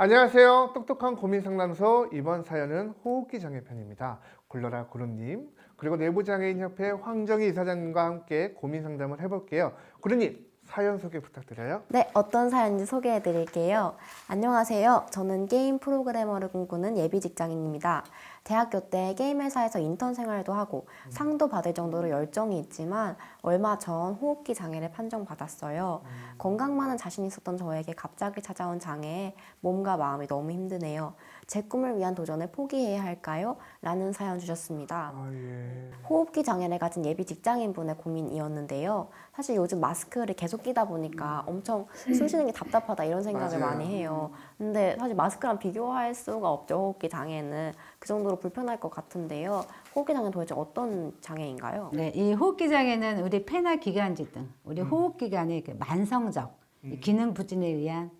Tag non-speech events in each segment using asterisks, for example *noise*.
안녕하세요. 똑똑한 고민 상담소 이번 사연은 호흡기 장애 편입니다. 굴러라 구름님 그리고 내부장애인 협회 황정희 이사장님과 함께 고민 상담을 해볼게요. 구름님 사연 소개 부탁드려요. 네, 어떤 사연인지 소개해 드릴게요. 안녕하세요. 저는 게임 프로그래머를 꿈꾸는 예비 직장인입니다. 대학교 때 게임 회사에서 인턴 생활도 하고 상도 받을 정도로 열정이 있지만 얼마 전 호흡기 장애를 판정받았어요. 건강만은 자신 있었던 저에게 갑자기 찾아온 장애에 몸과 마음이 너무 힘드네요. 제 꿈을 위한 도전을 포기해야 할까요? 라는 사연 주셨습니다. 아 예. 호흡기 장애를 가진 예비 직장인분의 고민이었는데요. 사실 요즘 마스크를 계속 끼다 보니까 엄청 숨 쉬는 게 답답하다 이런 생각을 맞아요. 많이 해요. 근데 사실 마스크랑 비교할 수가 없죠. 호흡기 장애는 그 정도로 불편할 것 같은데요. 호흡기 장애는 도대체 어떤 장애인가요? 네, 이 호흡기 장애는 우리 폐나 기관지 등 우리 호흡 기관의 그 만성적 이 기능 부진에 의한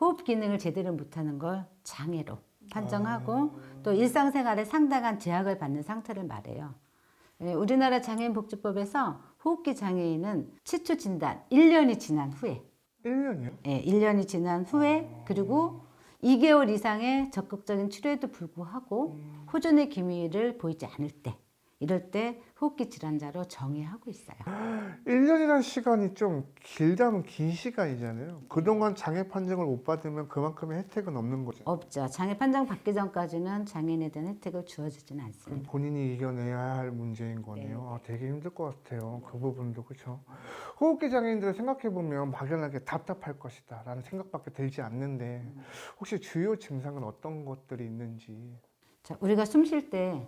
호흡 기능을 제대로 못하는 걸 장애로 판정하고 또 일상생활에 상당한 제약을 받는 상태를 말해요. 예, 우리나라 장애인 복지법에서 호흡기 장애인은 최초 진단 1년이 지난 후에 1년이요? 예, 1년이 지난 후에 그리고 2개월 이상의 적극적인 치료에도 불구하고 호전의 기미를 보이지 않을 때 이럴 때 호흡기 질환자로 정의하고 있어요. 1년이라는 시간이 좀 길다면 긴 시간이잖아요. 그동안 장애 판정을 못 받으면 그만큼의 혜택은 없는 거죠. 없죠. 장애 판정 받기 전까지는 장애인에 대한 혜택을 주어지지는 그럼 않습니다. 본인이 이겨내야 할 문제인 거네요. 아, 되게 힘들 것 같아요. 그 부분도 그렇죠. 호흡기 장애인들을 생각해 보면 막연하게 답답할 것이다라는 생각밖에 들지 않는데 혹시 주요 증상은 어떤 것들이 있는지 자, 우리가 숨 쉴 때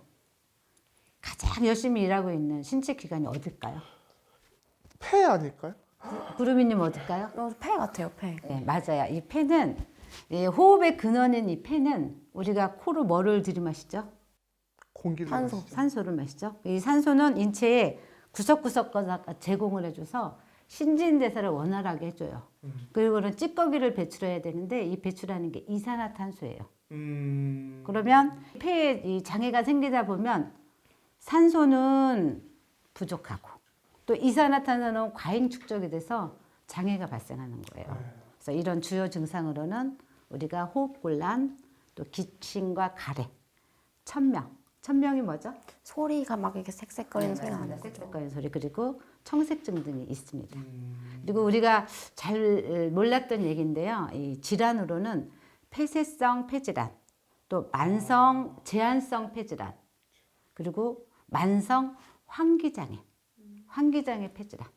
가장 열심히 일하고 있는 신체 기관이 어딜까요? 폐 아닐까요? 구루미님 어딜까요? 어, 폐 같아요, 폐. 네, 맞아요. 이 폐는 이 호흡의 근원인 이 폐는 우리가 코로 뭐를 들이마시죠? 공기를 산소. 마시죠. 산소를 마시죠. 이 산소는 인체에 구석구석 제공을 해줘서 신진대사를 원활하게 해줘요. 그리고는 찌꺼기를 배출해야 되는데 이 배출하는 게 이산화탄소예요. 음... 그러면 폐에 이 장애가 생기다 보면 산소는 부족하고 또 이산화탄소는 과잉 축적이 돼서 장애가 발생하는 거예요. 그래서 이런 주요 증상으로는 우리가 호흡곤란, 또 기침과 가래, 천명. 천명이 뭐죠? 소리가 막 이렇게 색색거리는 소리가 나는 거죠. 색색거리는 소리 그리고 청색증 등이 있습니다. 그리고 우리가 잘 몰랐던 얘기인데요. 이 질환으로는 폐쇄성 폐질환, 또 만성 제한성 폐질환, 그리고 만성 환기장애, 환기장애 폐질환,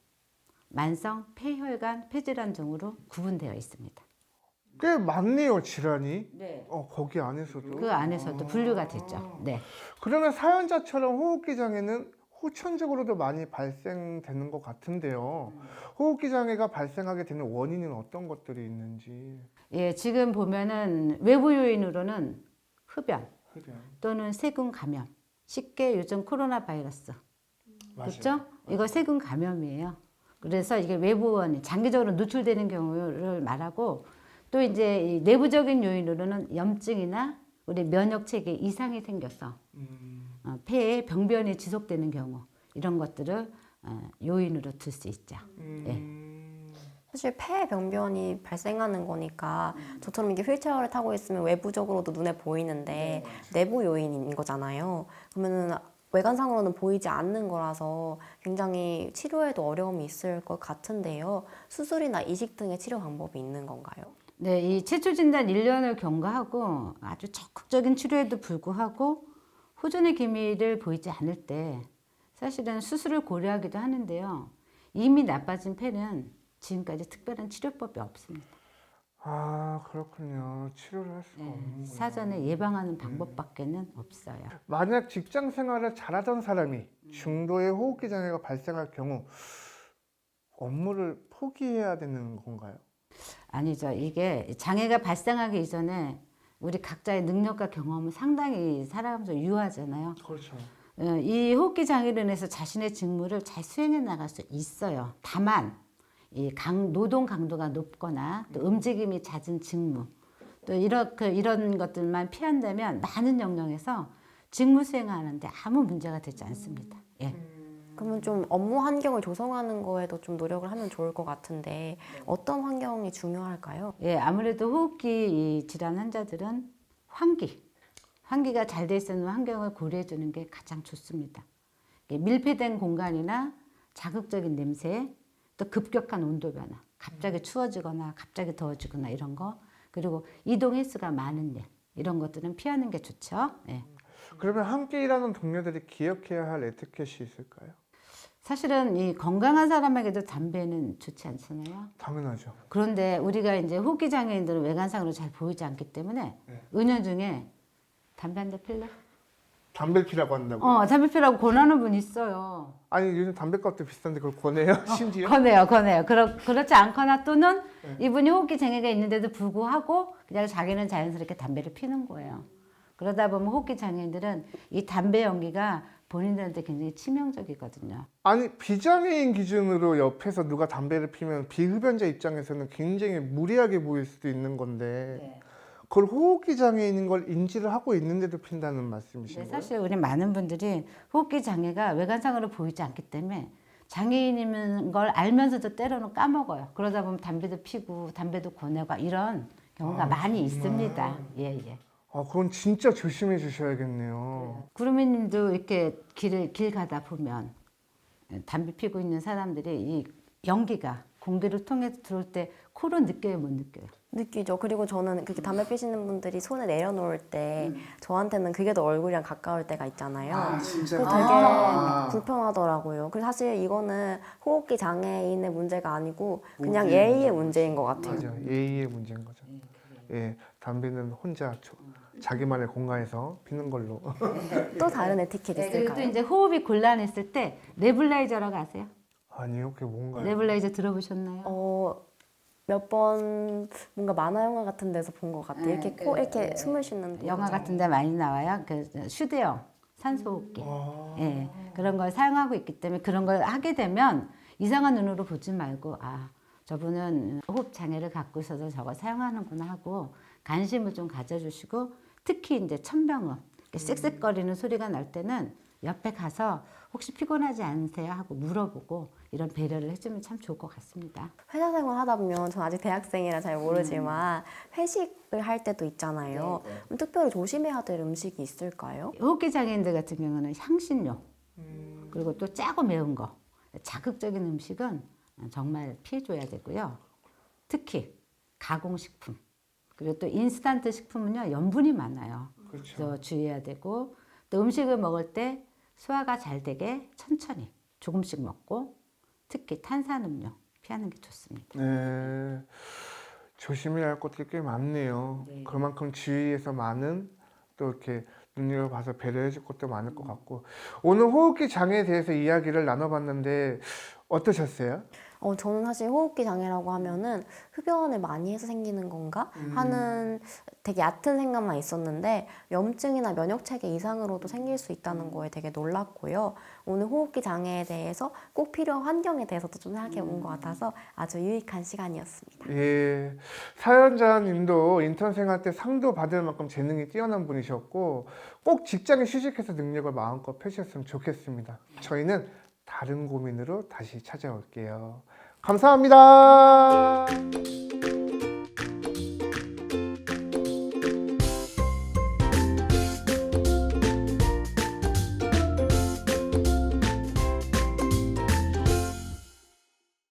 만성 폐혈관 폐질환 등으로 구분되어 있습니다. 꽤 많네요 질환이. 네. 어 거기 안에서도. 그 안에서도 분류가 됐죠. 네. 그러면 사연자처럼 호흡기 장애는 후천적으로도 많이 발생되는 것 같은데요. 호흡기 장애가 발생하게 되는 원인은 어떤 것들이 있는지. 예, 지금 보면은 외부 요인으로는 흡연 흡연. 또는 세균 감염, 쉽게 요즘 코로나 바이러스 그렇죠? 이거 세균 감염이에요. 그래서 이게 외부 원인, 장기적으로 노출되는 경우를 말하고 또 이제 이 내부적인 요인으로는 염증이나 우리 면역 체계 이상이 생겨서 어, 폐에 병변이 지속되는 경우 이런 것들을 어, 요인으로 들수 있죠. 음... 사실 폐 병변이 발생하는 거니까 저처럼 이게 휠체어를 타고 있으면 외부적으로도 눈에 보이는데 내부 요인인 거잖아요. 그러면은 외관상으로는 보이지 않는 거라서 굉장히 치료에도 어려움이 있을 것 같은데요. 수술이나 이식 등의 치료 방법이 있는 건가요? 네, 이 최초 진단 1년을 경과하고 아주 적극적인 치료에도 불구하고 호전의 기미를 보이지 않을 때 사실은 수술을 고려하기도 하는데요. 이미 나빠진 폐는 지금까지 특별한 치료법이 없습니다. 아 그렇군요. 치료를 할 수가 없는 네, 사전에 예방하는 방법밖에는 없어요. 만약 직장 생활을 잘하던 사람이 중도의 호흡기 장애가 발생할 경우 업무를 포기해야 되는 건가요? 아니죠. 이게 장애가 발생하기 이전에 우리 각자의 능력과 경험은 상당히 살아가면서 유하잖아요. 그렇죠. 어, 이 호흡기 장애로 인해서 자신의 직무를 잘 수행해 나갈 수 있어요. 다만 이 강, 노동 강도가 높거나 또 움직임이 잦은 직무 또 이런 그 이런 것들만 피한다면 많은 영역에서 직무 수행하는데 아무 문제가 되지 않습니다. 예. 그러면 좀 업무 환경을 조성하는 거에도 좀 노력을 하면 좋을 것 같은데 어떤 환경이 중요할까요? 예, 아무래도 호흡기 이 질환 환자들은 환기, 환기가 잘 돼 있는 환경을 고려해 주는 게 가장 좋습니다. 예, 밀폐된 공간이나 자극적인 냄새, 또 급격한 온도 변화, 갑자기 추워지거나 갑자기 더워지거나 이런 거, 그리고 이동 횟수가 많은 일 이런 것들은 피하는 게 좋죠. 예. 그러면 함께 일하는 동료들이 기억해야 할 에티켓이 있을까요? 사실은 이 건강한 사람에게도 담배는 좋지 않잖아요. 당연하죠. 그런데 우리가 이제 호흡기 장애인들은 외관상으로 잘 보이지 않기 때문에 네. 은연중에 담배 한 대 필래? 담배 피라고 한다고. 어, 담배 피라고 권하는 분 있어요. 아니 요즘 담배값도 비싼데 그걸 권해요? *laughs* 심지어? 권해요, 권해요. 그렇, 그렇지 않거나 또는 네. 이분이 호흡기 장애가 있는데도 불구하고 그냥 자기는 자연스럽게 담배를 피는 거예요. 그러다 보면 호흡기 장애인들은 이 담배 연기가 본인들한테 굉장히 치명적이거든요. 아니 비장애인 기준으로 옆에서 누가 담배를 피면 비흡연자 입장에서는 굉장히 무리하게 보일 수도 있는 건데 그걸 호흡기 장애인인 걸 인지를 하고 있는데도 핀다는 말씀이신 거예요? 사실 우리 많은 분들이 호흡기 장애가 외관상으로 보이지 않기 때문에 장애인인 걸 알면서도 때로는 까먹어요. 그러다 보면 담배도 피고 담배도 권해가 이런 경우가 아, 많이 정말? 있습니다. 예, 예. 아 그건 진짜 조심해 주셔야겠네요. 구름이님도 이렇게 길을 길 가다 보면 담배 피고 있는 사람들이 이 연기가 공기를 통해서 들어올 때 코로 느껴요, 못 느껴요? 느끼죠. 그리고 저는 그렇게 담배 피시는 분들이 손을 내려놓을 때 저한테는 그게 더 얼굴이랑 가까울 때가 있잖아요. 진짜. 그게 되게 불편하더라고요. 그래서 사실 이거는 호흡기 장애인의 문제가 아니고 그냥 예의의 문제인 것 같아요. 맞아 예의의 문제인 거죠. 예, 담배는 혼자 조- 자기만의 공간에서 피는 걸로. 또 다른 에티켓 네, 그리고 또 있을까요? 이제 호흡이 곤란했을 때 네블라이저라고 아세요? 아니요, 그게 뭔가요? 네블라이저 들어보셨나요? 어, 몇 번 뭔가 만화 영화 같은 데서 본 것 같아요. 이렇게 네, 코 그, 이렇게 네. 숨을 쉬는 영화 같은 데 많이 나와요. 그 휴대용 산소 호흡기. 아, 예, 그런 걸 사용하고 있기 때문에 그런 걸 하게 되면 이상한 눈으로 보지 말고 아 저분은 호흡 장애를 갖고 있어서 저거 사용하는구나 하고 관심을 좀 가져주시고 특히 이제 천병음 이렇게 쓱쓱거리는 소리가 날 때는 옆에 가서 혹시 피곤하지 않으세요 하고 물어보고 이런 배려를 해주면 참 좋을 것 같습니다. 회사 생활 하다 보면 전 아직 대학생이라 잘 모르지만 회식을 할 때도 있잖아요. 그럼 특별히 조심해야 될 음식이 있을까요? 호흡기 장애인들 같은 경우는 향신료 음, 그리고 또 짜고 매운 거 자극적인 음식은 정말 피해줘야 되고요. 특히 가공식품 그리고 또 인스턴트 식품은요 염분이 많아요. 그렇죠. 그래서 주의해야 되고 또 음식을 먹을 때 소화가 잘 되게 천천히 조금씩 먹고 특히 탄산음료 피하는 게 좋습니다. 네, 조심해야 할 것들이 꽤 많네요. 네. 그만큼 주위에서 많은 또 이렇게 눈여겨봐서 배려해줄 것도 많을 것 같고 오늘 호흡기 장애에 대해서 이야기를 나눠봤는데 어떠셨어요? 어, 저는 사실 호흡기 장애라고 하면은 흡연을 많이 해서 생기는 건가 하는 되게 얕은 생각만 있었는데 염증이나 면역 체계 이상으로도 생길 수 있다는 거에 되게 놀랐고요. 오늘 호흡기 장애에 대해서 꼭 필요한 환경에 대해서도 좀 생각해 본 것 같아서 아주 유익한 시간이었습니다. 예, 사연자님도 인턴 생활 때 상도 받을 만큼 재능이 뛰어난 분이셨고 꼭 직장에 취직해서 능력을 마음껏 펼쳤으면 좋겠습니다. 저희는 다른 고민으로 다시 찾아올게요. 감사합니다.